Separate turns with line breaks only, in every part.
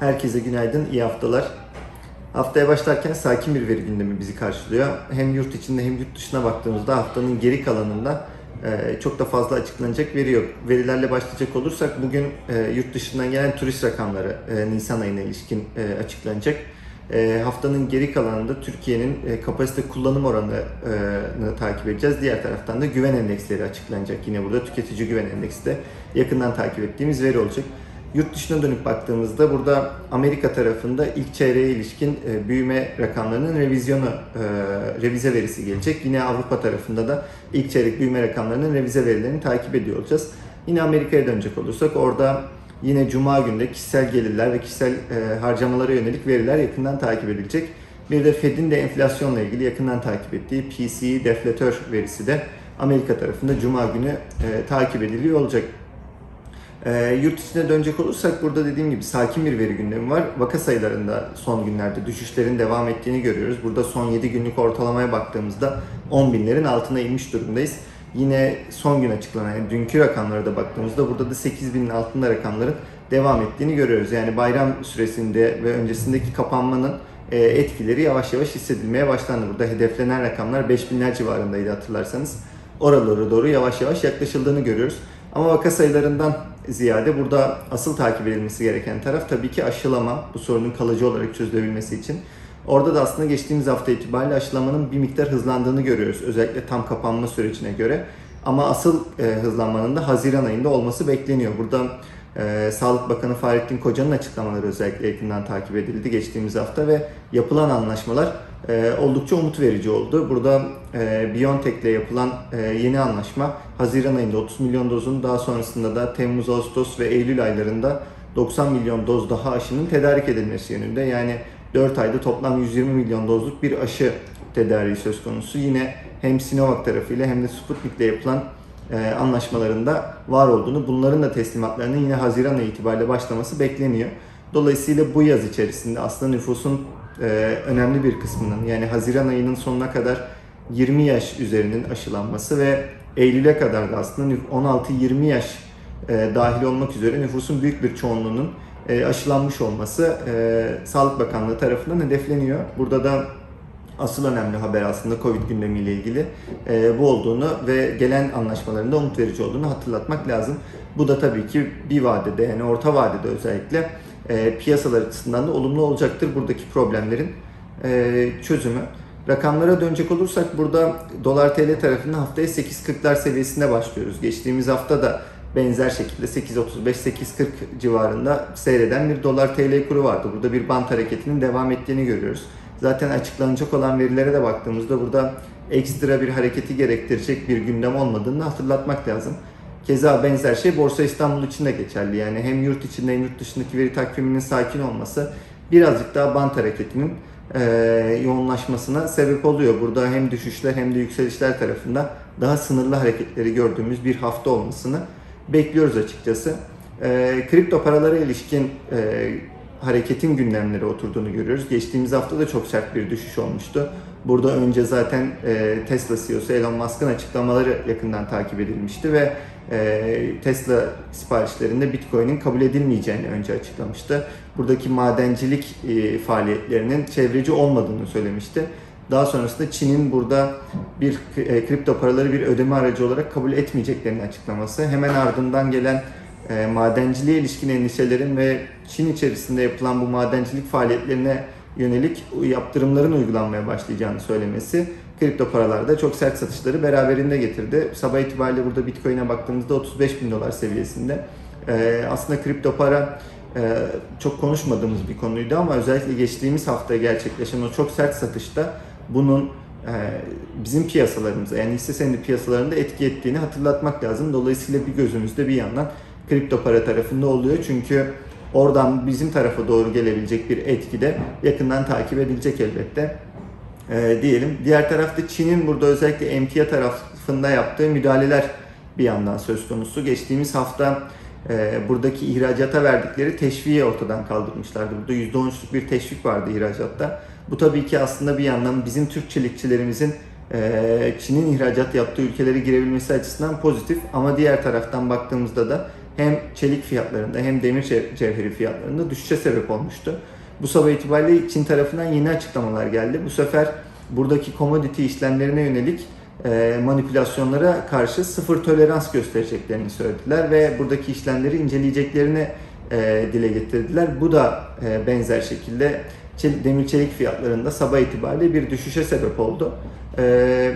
Herkese günaydın, iyi haftalar. Haftaya başlarken sakin bir veri gündemi bizi karşılıyor. Hem yurt içinde hem yurt dışına baktığımızda haftanın geri kalanında e, çok da fazla açıklanacak veri yok. Verilerle başlayacak olursak bugün e, yurt dışından gelen turist rakamları e, Nisan ayına ilişkin açıklanacak. Haftanın geri kalanında Türkiye'nin kapasite kullanım oranını takip edeceğiz. Diğer taraftan da güven endeksleri açıklanacak. Yine burada tüketici güven endeksi de yakından takip ettiğimiz veri olacak. Yurt dışına dönüp baktığımızda burada Amerika tarafında ilk çeyreğe ilişkin e, büyüme rakamlarının revizyonu, e, revize verisi gelecek. Yine Avrupa tarafında da ilk çeyrek büyüme rakamlarının revize verilerini takip ediyor olacağız. Yine Amerika'ya dönecek olursak orada yine Cuma günde kişisel gelirler ve kişisel e, harcamalara yönelik veriler yakından takip edilecek. Bir de Fed'in de enflasyonla ilgili yakından takip ettiği PCE deflatör verisi de Amerika tarafında Cuma günü takip ediliyor olacak. E, yurt içine dönecek olursak burada dediğim gibi sakin bir veri gündemi var. Vaka sayılarında son günlerde düşüşlerin devam ettiğini görüyoruz. Burada son 7 günlük ortalamaya baktığımızda 10 binlerin altına inmiş durumdayız. Yine son gün açıklanan yani dünkü rakamlara da baktığımızda burada da 8 binin altında rakamların devam ettiğini görüyoruz. Yani bayram süresinde ve öncesindeki kapanmanın e, etkileri yavaş yavaş hissedilmeye başlandı. Burada hedeflenen rakamlar 5 binler civarındaydı hatırlarsanız. Oralara doğru yavaş yavaş yaklaşıldığını görüyoruz. Ama vaka sayılarından ziyade burada asıl takip edilmesi gereken taraf tabii ki aşılama. Bu sorunun kalıcı olarak çözülebilmesi için. Orada da aslında geçtiğimiz hafta itibariyle aşılamanın bir miktar hızlandığını görüyoruz. Özellikle tam kapanma sürecine göre. Ama asıl e, hızlanmanın da Haziran ayında olması bekleniyor. Burada e, Sağlık Bakanı Fahrettin Koca'nın açıklamaları özellikle yakından takip edildi geçtiğimiz hafta ve yapılan anlaşmalar e, oldukça umut verici oldu. Burada e, BioNTech ile yapılan e, yeni anlaşma Haziran ayında 30 milyon dozun daha sonrasında da Temmuz, Ağustos ve Eylül aylarında 90 milyon doz daha aşının tedarik edilmesi yönünde. Yani 4 ayda toplam 120 milyon dozluk bir aşı tedariği söz konusu. Yine hem Sinovac tarafıyla hem de Sputnik ile yapılan e, anlaşmalarında var olduğunu, bunların da teslimatlarının yine Haziran ayı itibariyle başlaması bekleniyor. Dolayısıyla bu yaz içerisinde aslında nüfusun e, önemli bir kısmının yani Haziran ayının sonuna kadar 20 yaş üzerinin aşılanması ve Eylül'e kadar da aslında 16-20 yaş e, dahil olmak üzere nüfusun büyük bir çoğunluğunun e, aşılanmış olması Sağlık Bakanlığı tarafından hedefleniyor. Burada da asıl önemli haber aslında Covid gündemiyle ilgili e, bu olduğunu ve gelen anlaşmaların da umut verici olduğunu hatırlatmak lazım. Bu da tabii ki bir vadede yani orta vadede özellikle e, piyasalar açısından da olumlu olacaktır buradaki problemlerin e, çözümü. Rakamlara dönecek olursak burada dolar TL tarafında haftaya 8.40'lar seviyesinde başlıyoruz. Geçtiğimiz hafta da benzer şekilde 8.35-8.40 civarında seyreden bir dolar TL kuru vardı. Burada bir bant hareketinin devam ettiğini görüyoruz. Zaten açıklanacak olan verilere de baktığımızda burada ekstra bir hareketi gerektirecek bir gündem olmadığını hatırlatmak lazım. Keza benzer şey Borsa İstanbul için de geçerli. Yani hem yurt içinde hem yurt dışındaki veri takviminin sakin olması birazcık daha bant hareketinin e, yoğunlaşmasına sebep oluyor. Burada hem düşüşler hem de yükselişler tarafında daha sınırlı hareketleri gördüğümüz bir hafta olmasını bekliyoruz açıkçası. E, kripto paralara ilişkin e, hareketin gündemlere oturduğunu görüyoruz. Geçtiğimiz hafta da çok sert bir düşüş olmuştu. Burada önce zaten e, Tesla CEO'su Elon Musk'ın açıklamaları yakından takip edilmişti ve e, Tesla siparişlerinde Bitcoin'in kabul edilmeyeceğini önce açıklamıştı. Buradaki madencilik e, faaliyetlerinin çevreci olmadığını söylemişti. Daha sonrasında Çin'in burada bir e, kripto paraları bir ödeme aracı olarak kabul etmeyeceklerini açıklaması. Hemen ardından gelen e, madenciliğe ilişkin endişelerin ve Çin içerisinde yapılan bu madencilik faaliyetlerine yönelik yaptırımların uygulanmaya başlayacağını söylemesi kripto paralarda çok sert satışları beraberinde getirdi. Sabah itibariyle burada Bitcoin'e baktığımızda 35 bin dolar seviyesinde. E, aslında kripto para e, çok konuşmadığımız bir konuydu ama özellikle geçtiğimiz hafta gerçekleşen o çok sert satışta bunun e, bizim piyasalarımıza yani hisse senedi piyasalarında etki ettiğini hatırlatmak lazım. Dolayısıyla bir gözümüzde bir yandan kripto para tarafında oluyor. Çünkü oradan bizim tarafa doğru gelebilecek bir etki de yakından takip edilecek elbette. Ee, diyelim. Diğer tarafta Çin'in burada özellikle emtia tarafında yaptığı müdahaleler bir yandan söz konusu. Geçtiğimiz hafta e, buradaki ihracata verdikleri teşviği ortadan kaldırmışlardı. Burada %13'lük bir teşvik vardı ihracatta. Bu tabii ki aslında bir yandan bizim Türk çelikçilerimizin e, Çin'in ihracat yaptığı ülkelere girebilmesi açısından pozitif ama diğer taraftan baktığımızda da hem çelik fiyatlarında hem demir cev- cevheri fiyatlarında düşüşe sebep olmuştu. Bu sabah itibariyle Çin tarafından yeni açıklamalar geldi. Bu sefer buradaki commodity işlemlerine yönelik e, manipülasyonlara karşı sıfır tolerans göstereceklerini söylediler ve buradaki işlemleri inceleyeceklerini e, dile getirdiler. Bu da e, benzer şekilde demir çelik fiyatlarında sabah itibariyle bir düşüşe sebep oldu. E,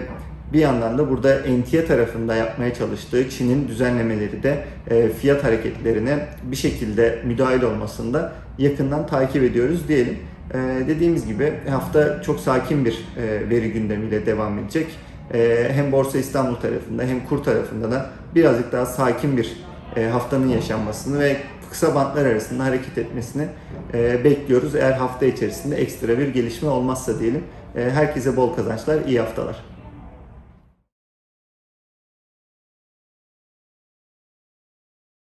bir yandan da burada NTIA tarafında yapmaya çalıştığı Çin'in düzenlemeleri de e, fiyat hareketlerine bir şekilde müdahil olmasında yakından takip ediyoruz diyelim. E, dediğimiz gibi hafta çok sakin bir e, veri gündemiyle devam edecek. Hem Borsa İstanbul tarafında hem kur tarafında da birazcık daha sakin bir haftanın yaşanmasını ve kısa bantlar arasında hareket etmesini bekliyoruz. Eğer hafta içerisinde ekstra bir gelişme olmazsa diyelim. Herkese bol kazançlar, iyi haftalar.